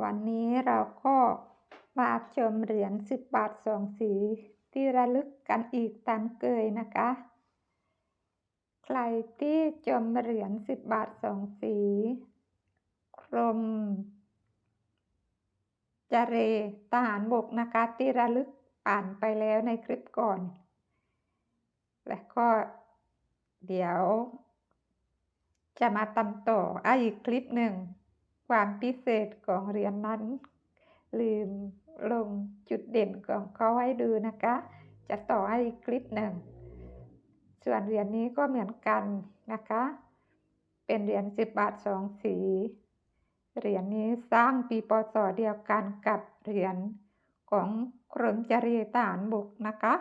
วันนี้เราก็มาชมเหรียญสิบบาทสองสี ที่ระลึกกันอีกตามเคยนะคะ ใครที่ชมเหรียญสิบบาทสองสีกรมจเรทหารบกนะคะที่ระลึกอ่านไปแล้วในคลิปก่อน และก็เดี๋ยว จะมาตำต่ออีกคลิปหนึ่ง ความพิเศษของเหรียญนนั้น ลืมลงจุดเด่นของเขาให้ดูนะคะ จะต่อให้อีกคลิปหนึ่ง ส่วนเหรียญนี้ก็เหมือนกันนะคะ เป็นเหรียญสิบบาทสองสี เหรียญนี้สร้างปีปศเดียวกันกับเหรียญของกรมจรีทหารบกนะคะ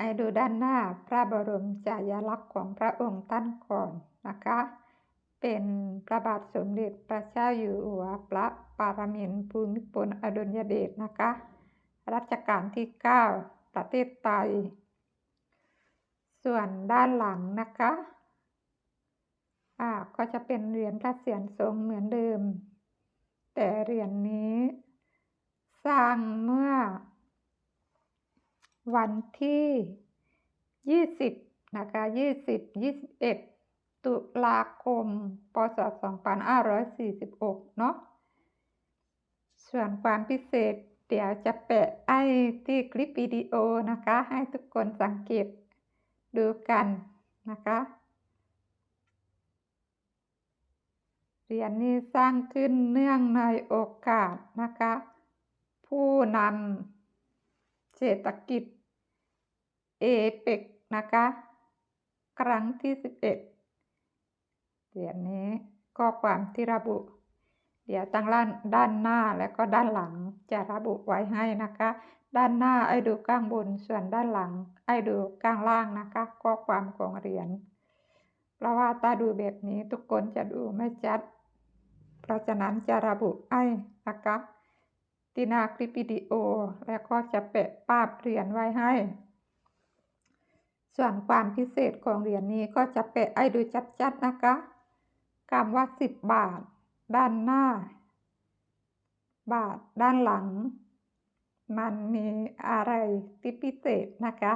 ไอดูด้านหน้าพระบรมฉายาลักษณ์ของพระองค์ท่านก่อนนะคะ เป็นพระบาทสมเด็จพระเจ้าอยู่หัวพระปารมินทรภูมิพลอดุลยเดชนะคะ รัชกาลที่ 9 ประเทศไทย ส่วนด้านหลังนะคะอ่าก็จะเป็นเหรียญพระเศียรทรงเหมือนเดิม แต่เหรียญนนี้สร้างเมื่อ วันที่ 20 นะคะ 20 21 ตุลาคม พศ 2546 เนาะ ส่วนความพิเศษเดี๋ยวจะแปะไอ้ที่คลิปวิดีโอนะคะ ให้ทุกคนสังเกตดูกันนะคะ เหรียญนี้สร้างขึ้นเนื่องในโอกาสนะคะ ผู้นำเศรษฐกิจ เอเปกนะคะ ครั้งที่ 11เหรียญนี้ก็ความที่ระบุ เดี๋ยวตั้งด้านด้านหน้าและก็ด้านหลังจะระบุไว้ให้นะคะ ด้านหน้าไอ้ดูข้างบนส่วนด้านหลัง ไอ้ดูข้างล่างนะคะ ข้อความของเหรียญเพราะว่าถ้าดูแบบนี้ทุกคนจะดูไม่ชัด เพราะฉะนั้นจะระบุไอ้นะคะที่หน้าคลิปวิดีโอ แล้วก็จะแปะภาพเหรียญไว้ให้ ส่วนความพิเศษของเหรียญนี้ก็จะเปะให้ดูชัดๆนะคะคำว่าสิบบาท ด้านหน้า บาทด้านหลัง มันมีอะไรที่พิเศษนะคะ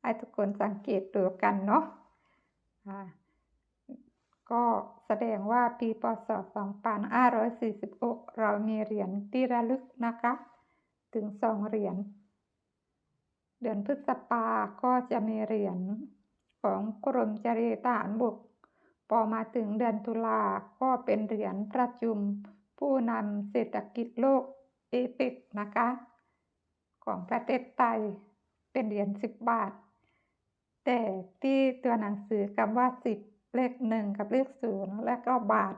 ให้ทุกคนสังเกตดูกันเนาะก็แสดงว่าปีพศ 2546 เรามีเหรียญที่ระลึกนะคะ ถึงสองเหรียญ เดือนพฤษภาก็จะมีเหรียญของกรมจรีทหารบก พอมาถึงเดือนตุลาก็เป็นเหรียญประชุม ผู้นำเศรษฐกิจโลกเอเปกนะคะ ของประเทศไทยเป็นเหรียญสิบบาท แต่ที่ตัวหนังสือคำว่าสิบเลขหนึ่งกับเลขศูนย์และก็บาท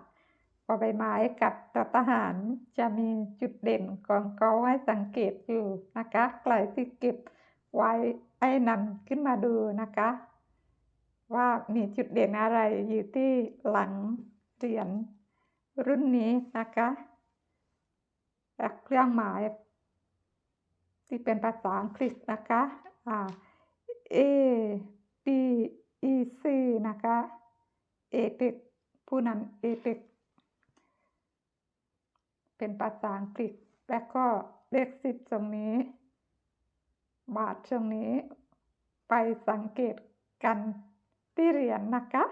พอใบไม้กับตัวทหารจะมีจุดเด่นของเขาให้สังเกตอยู่นะคะใครที่เก็บ ไว้ให้นำขึ้นมาดูนะคะ ว่ามีจุดเด่นอะไรอยู่ที่หลังเหรียญรุ่นนี้นะคะเครื่องหมาย ที่เป็นภาษาอังกฤษนะคะอ่า A B E C นะคะ เอเปกผู้นำเอเปกเป็นภาษาอังกฤษ และก็เลขสิบตรงนี้ บาทช่วงนี้ ไปสังเกตกันที่เรียนนะคะ